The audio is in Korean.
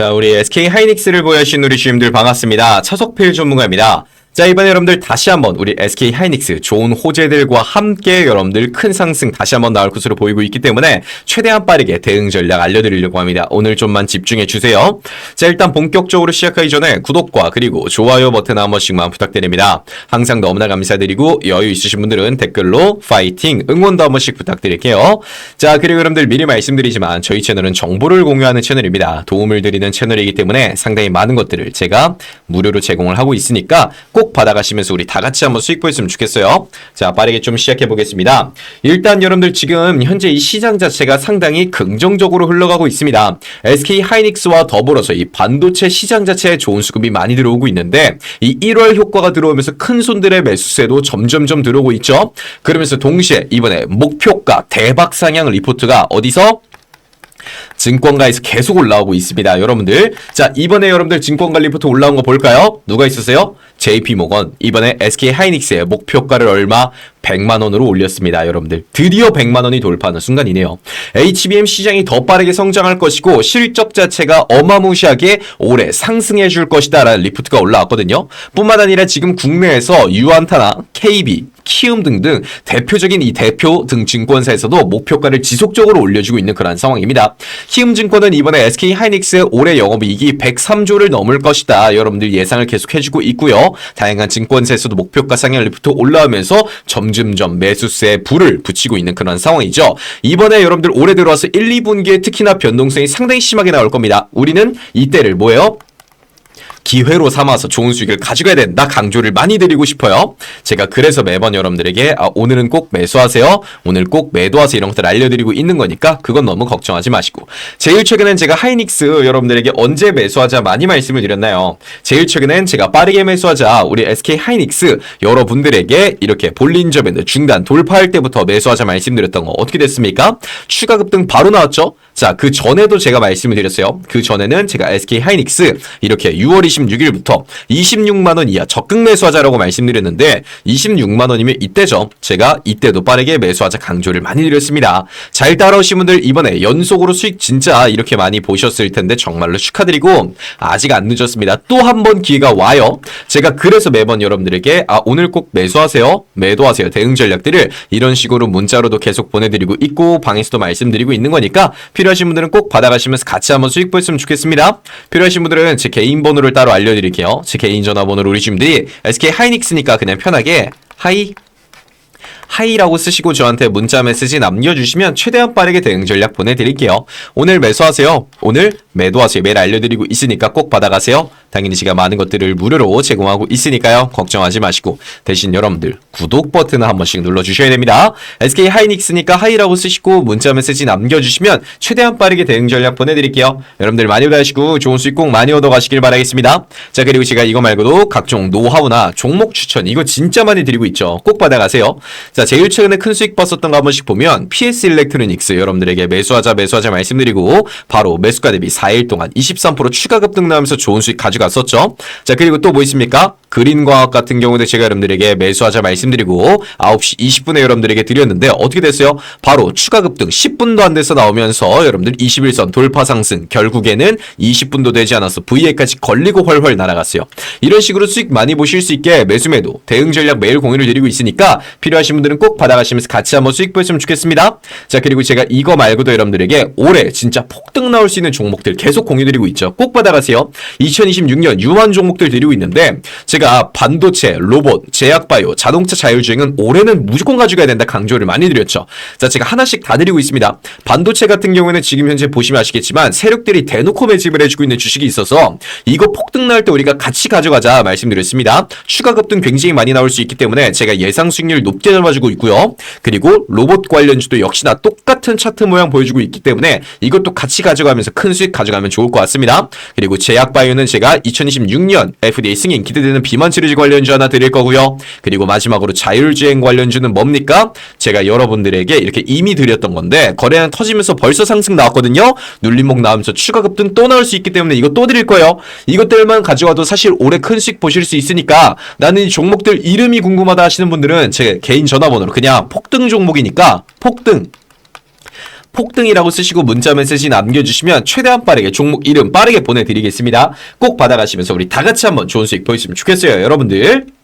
자, 우리 SK 하이닉스를 보여주신 우리 주님들 반갑습니다. 차석필 전문가입니다. 자, 이번에 여러분들 다시 한번 우리 SK 하이닉스 좋은 호재들과 함께 여러분들 큰 상승 다시 한번 나올 것으로 보이고 있기 때문에 최대한 빠르게 대응 전략 알려드리려고 합니다. 오늘 좀만 집중해 주세요. 자, 일단 본격적으로 시작하기 전에 구독과 그리고 좋아요 버튼 한 번씩만 부탁드립니다. 항상 너무나 감사드리고 여유 있으신 분들은 댓글로 파이팅 응원도 한 번씩 부탁드릴게요. 자, 그리고 여러분들 미리 말씀드리지만 저희 채널은 정보를 공유하는 채널입니다. 도움을 드리는 채널이기 때문에 상당히 많은 것들을 제가 무료로 제공을 하고 있으니까 꼭 받아가시면서 우리 다 같이 한번 수익 보였으면 좋겠어요. 자, 빠르게 좀 시작해 보겠습니다. 일단 여러분들 지금 현재 이 시장 자체가 상당히 긍정적으로 흘러가고 있습니다. SK 하이닉스와 더불어서 이 반도체 시장 자체에 좋은 수급이 많이 들어오고 있는데 이 1월 효과가 들어오면서 큰 손들의 매수세도 점점점 들어오고 있죠. 그러면서 동시에 이번에 목표가 대박 상향 리포트가 어디서 증권가에서 계속 올라오고 있습니다. 여러분들. 자, 이번에 여러분들 증권가 리포트 올라온 거 볼까요? 누가 있었어요? JP 모건. 이번에 SK 하이닉스의 목표가를 얼마? 100만 원으로 올렸습니다, 여러분들. 드디어 100만 원이 돌파하는 순간이네요. HBM 시장이 더 빠르게 성장할 것이고 실적 자체가 어마무시하게 올해 상승해 줄 것이다라는 리포트가 올라왔거든요. 뿐만 아니라 지금 국내에서 유안타나 KB, 키움 등등 대표적인 이 대표 등 증권사에서도 목표가를 지속적으로 올려주고 있는 그런 상황입니다. 키움증권은 이번에 SK 하이닉스의 올해 영업이익이 103조를 넘을 것이다. 여러분들 예상을 계속해주고 있고요. 다양한 증권사에서도 목표가 상향 리포트 올라오면서 점점점 매수세에 불을 붙이고 있는 그런 상황이죠. 이번에 여러분들 올해 들어와서 1, 2분기에 특히나 변동성이 상당히 심하게 나올 겁니다. 우리는 이때를 뭐예요? 기회로 삼아서 좋은 수익을 가져가야 된다 강조를 많이 드리고 싶어요. 제가 그래서 매번 여러분들에게 아, 오늘은 꼭 매수하세요. 오늘 꼭 매도하세요. 이런 것들 알려드리고 있는 거니까 그건 너무 걱정하지 마시고 제일 최근엔 제가 하이닉스 여러분들에게 언제 매수하자 많이 말씀을 드렸나요? 제일 최근엔 제가 빠르게 매수하자 우리 SK 하이닉스 여러분들에게 이렇게 볼린저 밴드 중단 돌파할 때부터 매수하자 말씀드렸던 거 어떻게 됐습니까? 추가 급등 바로 나왔죠? 자, 그 전에도 제가 말씀을 드렸어요. 그 전에는 제가 SK 하이닉스 이렇게 6월 26일부터 26만 원 이하 적극 매수하자라고 말씀드렸는데 26만 원이면 이때죠. 제가 이때도 빠르게 매수하자 강조를 많이 드렸습니다. 잘 따라오신 분들 이번에 연속으로 수익 진짜 이렇게 많이 보셨을 텐데 정말로 축하드리고 아직 안 늦었습니다. 또 한 번 기회가 와요. 제가 그래서 매번 여러분들에게 아 오늘 꼭 매수하세요. 매도하세요. 대응 전략들을 이런 식으로 문자로도 계속 보내드리고 있고 방에서도 말씀드리고 있는 거니까 필요 하신 분들은 꼭 받아가시면서 같이 한번 수익 보였으면 좋겠습니다. 필요하신 분들은 제 개인 번호를 따로 알려드릴게요. 제 개인 전화번호로 우리 주님들이 SK 하이닉스니까 그냥 편하게 하이 하이라고 쓰시고 저한테 문자 메시지 남겨주시면 최대한 빠르게 대응 전략 보내드릴게요. 오늘 매수하세요. 오늘 매도하세요. 매일 알려드리고 있으니까 꼭 받아가세요. 당연히 제가 많은 것들을 무료로 제공하고 있으니까요. 걱정하지 마시고 대신 여러분들 구독 버튼을 한 번씩 눌러주셔야 됩니다. SK 하이닉스니까 하이라고 쓰시고 문자 메시지 남겨주시면 최대한 빠르게 대응 전략 보내드릴게요. 여러분들 많이 받으시고 좋은 수익 꼭 많이 얻어가시길 바라겠습니다. 자 그리고 제가 이거 말고도 각종 노하우나 종목 추천 이거 진짜 많이 드리고 있죠. 꼭 받아가세요. 자 제일 최근에 큰 수익 봤었던 거 한 번씩 보면 PS 일렉트로닉스 여러분들에게 매수하자 매수하자 말씀드리고 바로 매수가 대비 4일 동안 23% 추가 급 등 나오면서 좋은 수익 가 져갔었죠. 자 그리고 또 뭐 있습니까? 그린과학 같은 경우도 제가 여러분들에게 매수하자 말씀드리고 9시 20분에 여러분들에게 드렸는데 어떻게 됐어요? 바로 추가 급등 10분도 안 돼서 나오면서 여러분들 21선 돌파 상승 결국에는 20분도 되지 않아서 V에까지 걸리고 훨훨 날아갔어요. 이런 식으로 수익 많이 보실 수 있게 매수매도 대응 전략 매일 공유를 드리고 있으니까 필요하신 분들은 꼭 받아가시면서 같이 한번 수익 보셨으면 좋겠습니다. 자 그리고 제가 이거 말고도 여러분들에게 올해 진짜 폭등 나올 수 있는 종목들 계속 공유 드리고 있죠. 꼭 받아가세요. 2026년 유한 종목들 드리고 있는데 제가 반도체, 로봇, 제약바이오, 자동차 자율주행은 올해는 무조건 가져가야 된다 강조를 많이 드렸죠. 자 제가 하나씩 다 드리고 있습니다. 반도체 같은 경우에는 지금 현재 보시면 아시겠지만 세력들이 대놓고 매집을 해주고 있는 주식이 있어서 이거 폭등 나올 때 우리가 같이 가져가자 말씀드렸습니다. 추가 급등 굉장히 많이 나올 수 있기 때문에 제가 예상 수익률 높게 잡아주고 있고요. 그리고 로봇 관련주도 역시나 똑같은 차트 모양 보여주고 있기 때문에 이것도 같이 가져가면서 큰 수익 가져가면 좋을 것 같습니다. 그리고 제약바이오는 제가 2026년 FDA 승인 기대되는 비만 치료제 관련주 하나 드릴 거고요. 그리고 마지막으로 자율주행 관련주는 뭡니까? 제가 여러분들에게 이렇게 이미 드렸던 건데 거래량 터지면서 벌써 상승 나왔거든요. 눌림목 나오면서 추가 급등 또 나올 수 있기 때문에 이거 또 드릴 거예요. 이것들만 가져와도 사실 올해 큰 수익 보실 수 있으니까 나는 이 종목들 이름이 궁금하다 하시는 분들은 제 개인 전화번호로 그냥 폭등 종목이니까 폭등 폭등이라고 쓰시고 문자 메시지 남겨주시면 최대한 빠르게 종목 이름 빠르게 보내드리겠습니다. 꼭 받아가시면서 우리 다 같이 한번 좋은 수익 보였으면 좋겠어요, 여러분들.